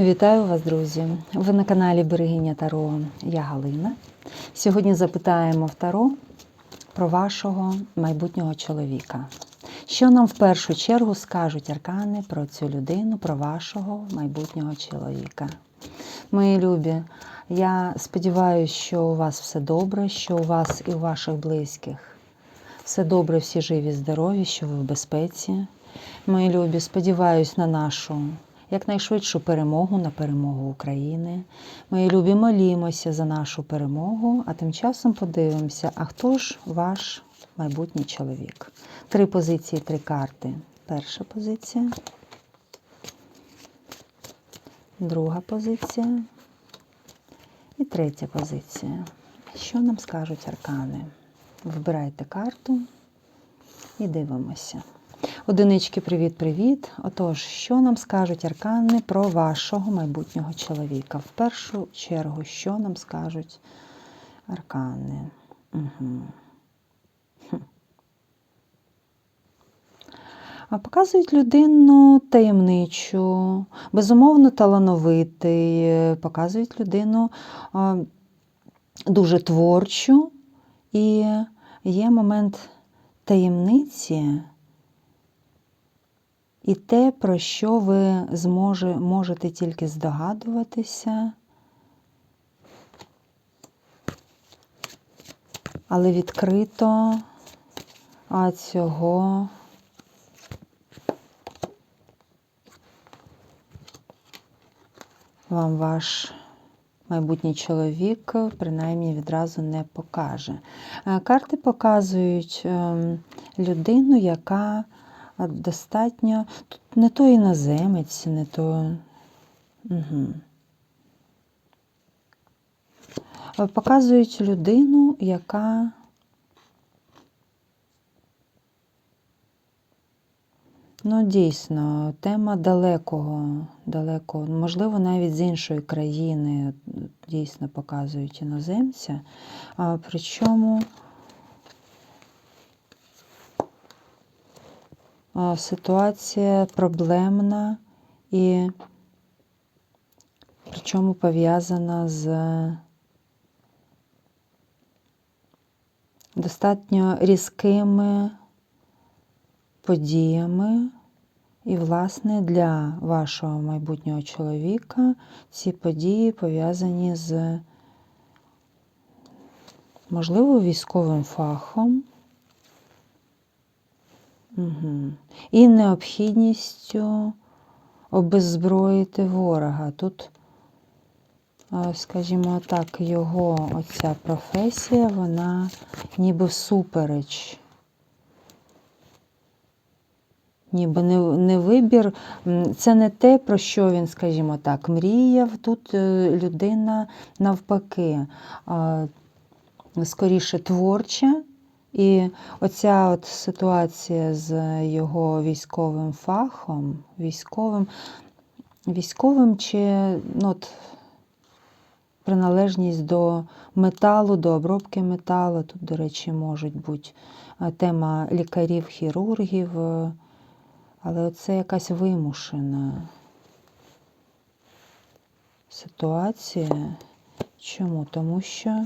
Вітаю вас, друзі! Ви на каналі Берегиня Таро. Я Галина. Сьогодні запитаємо в Таро про вашого майбутнього чоловіка. Що нам в першу чергу скажуть аркани про цю людину, про вашого майбутнього чоловіка? Мої любі, я сподіваюся, що у вас все добре, що у вас і у ваших близьких все добре, всі живі, здорові, що ви в безпеці. Мої любі, сподіваюсь на нашу якнайшвидшу перемогу, на перемогу України. Мої любі, молімося за нашу перемогу, а тим часом подивимося, а хто ж ваш майбутній чоловік? Три позиції, три карти. Перша позиція. Друга позиція. І третя позиція. Що нам скажуть аркани? Вибирайте карту і дивимося. Одинички, привіт-привіт. Отож, що нам скажуть аркани про вашого майбутнього чоловіка? В першу чергу, що нам скажуть аркани? Угу. А Показують людину таємничу, безумовно талановитий, показують людину а, дуже творчу, і є момент таємниці і те, про що ви зможе, можете тільки здогадуватися, але відкрито а цього вам ваш майбутній чоловік принаймні відразу не покаже. Е, Карти показують ем, людину, яка достатньо тут не то іноземець, не то. Угу. Показують людину, яка Ну, дійсно, тема далекого, далекого, можливо, навіть з іншої країни дійсно показують іноземця. Причому ситуація проблемна і причому пов'язана з достатньо різкими подіями. І, власне, для вашого майбутнього чоловіка ці події пов'язані з, можливо, військовим фахом угу. і необхідністю обеззброїти ворога. Тут, скажімо так, його оця професія, вона ніби всупереч ніби не не вибір. Це не те, про що він, скажімо так, мріяв. Тут е, людина навпаки, скоріше творча. І оця от ситуація з його військовим фахом, військовим, військовим чи ну, от, приналежність до металу, до обробки металу. Тут, до речі, можуть бути тема лікарів, хірургів. Але це якась вимушена ситуація. Чому? Тому що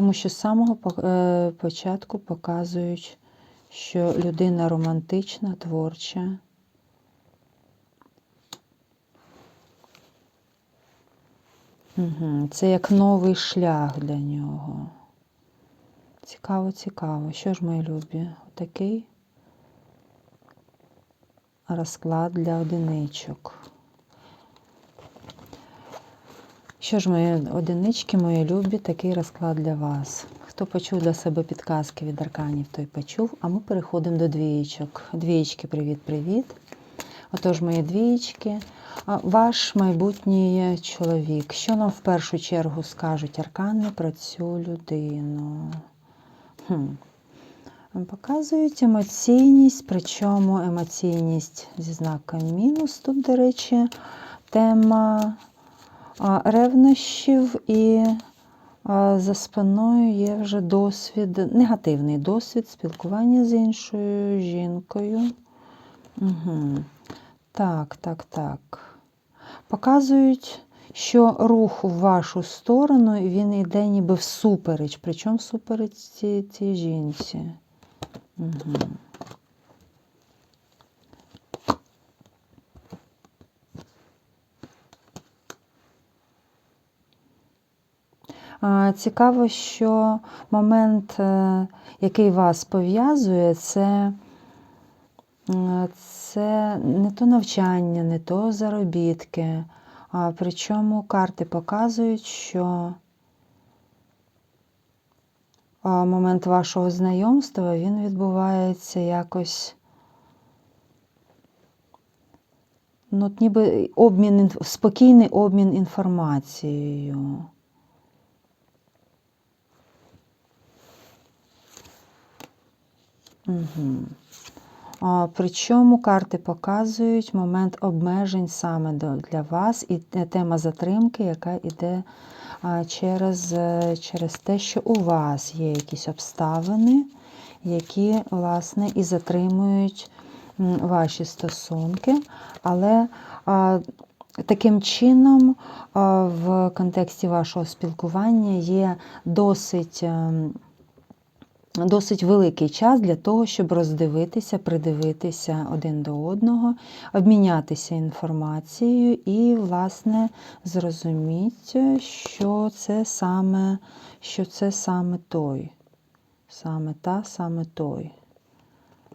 Тому що з самого е, початку показують, що людина романтична, творча. Угу. Це як новий шлях для нього. Цікаво, цікаво. Що ж, мої любі? Отакий розклад для одиничок. Що ж, мої одинички, мої любі, такий розклад для вас. Хто почув для себе підказки від арканів, той почув. А ми переходимо до двієчок. Двієчки, привіт-привіт. Отож, мої двієчки. Ваш майбутній чоловік. Що нам в першу чергу скажуть аркани про цю людину? Хм. Показують емоційність, причому емоційність зі знаком мінус. Тут, до речі, тема ревнощів і за спиною є вже досвід, негативний досвід спілкування з іншою жінкою. Угу. Так, так, так. Показують, що рух в вашу сторону він йде ніби всупереч. Причому всупереч цій, цій жінці. Угу. Цікаво, що момент, е, який вас пов'язує, це, е, це не то навчання, не то заробітки. А причому карти показують, що момент вашого знайомства він відбувається якось. Ну, ніби обмін, спокійний обмін інформацією. Угу. А, причому карти показують момент обмежень саме для вас і тема затримки, яка йде через, е, через те, що у вас є якісь обставини, які, власне, і затримують ваші стосунки. Але а, таким чином в контексті вашого спілкування є досить. Досить великий час для того, щоб роздивитися, придивитися один до одного, обмінятися інформацією і, власне, зрозуміти, що це саме, що це саме той, саме та, саме той. Е,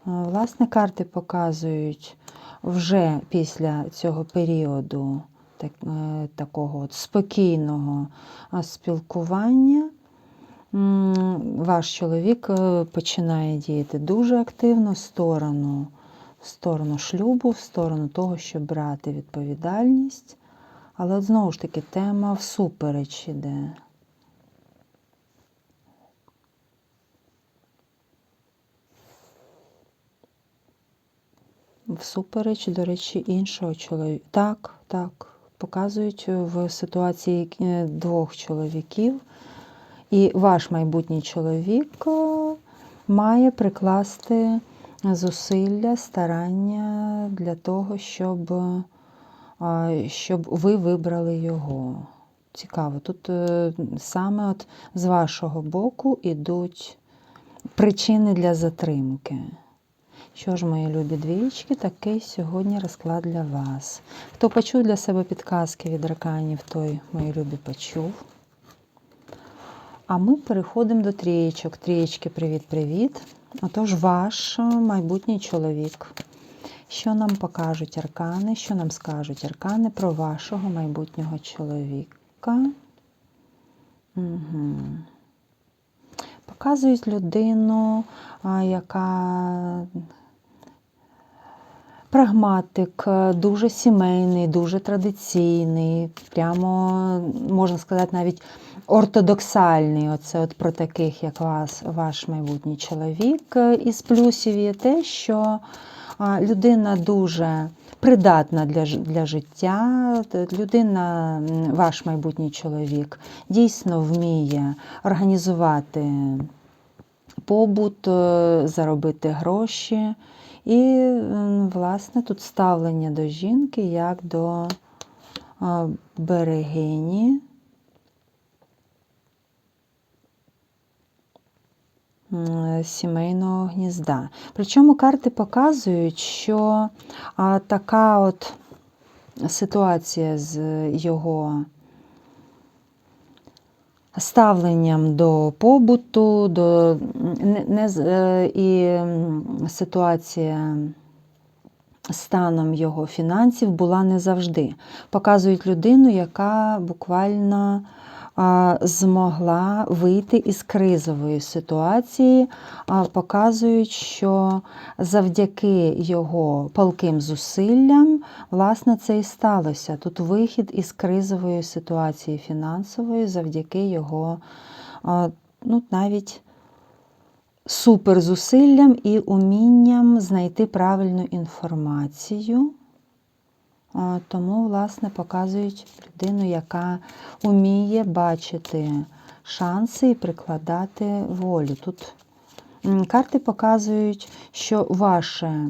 Власне, карти показують вже після цього періоду так, е, такого от спокійного спілкування. Ваш чоловік е, починає діяти дуже активно в сторону, в сторону шлюбу, в сторону того, щоб брати відповідальність. Але знову ж таки тема всупереч іде. Всупереч, до речі, іншого чоловіка. Так, так. Показують в ситуації е, двох чоловіків. І ваш майбутній чоловік має прикласти зусилля, старання для того, щоб, щоб ви вибрали його. Цікаво, тут е, саме от з вашого боку йдуть причини для затримки. Що ж, мої любі двічки, такий сьогодні розклад для вас. Хто почув для себе підказки від раканів, той, мої любі, почув. А ми переходимо до трієчок. Трієчки, привіт-привіт. Отож, ваш майбутній чоловік. Що нам покажуть аркани, що нам скажуть аркани про вашого майбутнього чоловіка? Угу. Показують людину, яка прагматик, дуже сімейний, дуже традиційний, прямо, можна сказати, навіть ортодоксальний. Оце от про таких, як вас, ваш майбутній чоловік. Із плюсів є те, що людина дуже придатна для, для життя. Людина, ваш майбутній чоловік, дійсно вміє організувати побут, е, заробити гроші. І, власне, тут ставлення до жінки як до берегині. Сімейного гнізда. Причому карти показують, що така от ситуація з його ставленням до побуту, до не, не, е, і ситуація станом його фінансів була не завжди. Показують людину, яка буквально змогла вийти із кризової ситуації, показують, що завдяки його палким зусиллям, власне, це і сталося. Тут вихід із кризової ситуації фінансової завдяки його ну, навіть суперзусиллям і умінням знайти правильну інформацію. А, Тому, власне, показують людину, яка уміє бачити шанси і прикладати волю. Тут карти показують, що ваше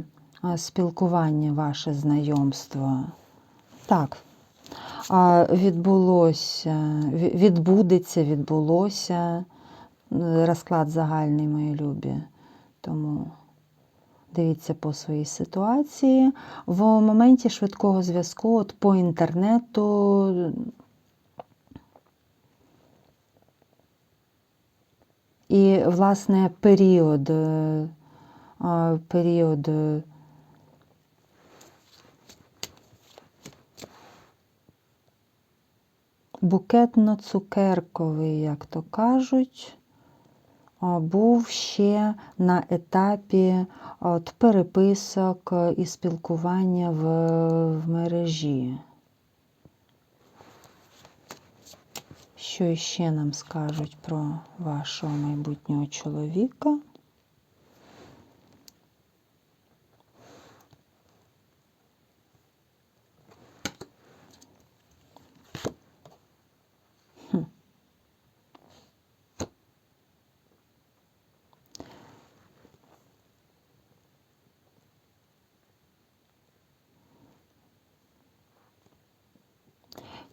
спілкування, ваше знайомство так, відбулося, відбудеться, відбулося. Розклад загальний, мої любі. Тому дивіться по своїй ситуації. В моменті швидкого зв'язку, от по інтернету. І, власне, період, е, період е, букетно-цукерковий, як то кажуть, був ще на етапі от, переписок і спілкування в, в мережі. Що ще нам скажуть про вашого майбутнього чоловіка?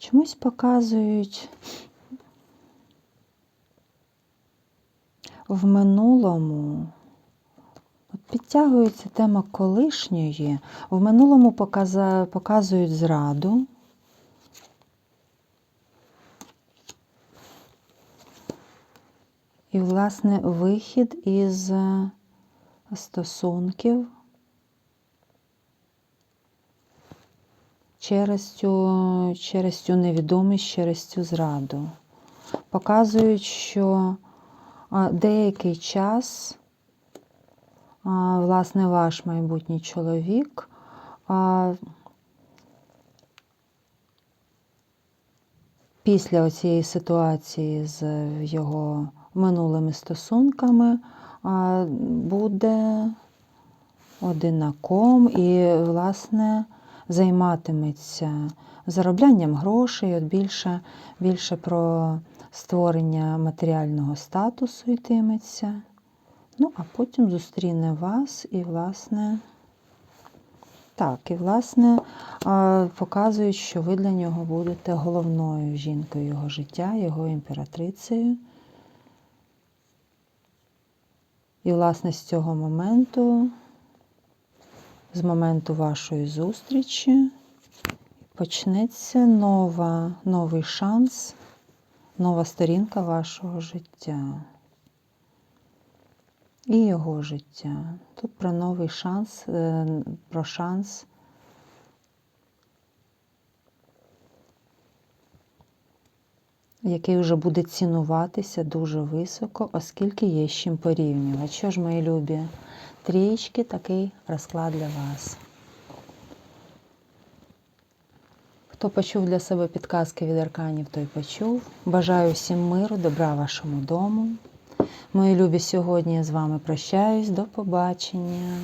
Чомусь показують в минулому. Підтягується тема колишньої. В минулому показують зраду. І, власне, вихід із стосунків через цю, через цю невідомість, через цю зраду. Показують, що деякий час, власне, ваш майбутній чоловік після цієї ситуації з його минулими стосунками буде одинаком і, власне, займатиметься зароблянням грошей, от більше, більше про створення матеріального статусу йтиметься. Ну, а потім зустріне вас і, власне, так, і, власне, показують, що ви для нього будете головною жінкою його життя, його імператрицею. І, власне, з цього моменту, з моменту вашої зустрічі, почнеться нова, новий шанс, нова сторінка вашого життя. І його життя. Тут про новий шанс, е, про шанс який вже буде цінуватися дуже високо, оскільки є з чим порівнювати. Що ж, мої любі, трієчки, такий розклад для вас. Хто почув для себе підказки від арканів, той почув. Бажаю всім миру, добра вашому дому. Мої любі, сьогодні я з вами прощаюсь. До побачення.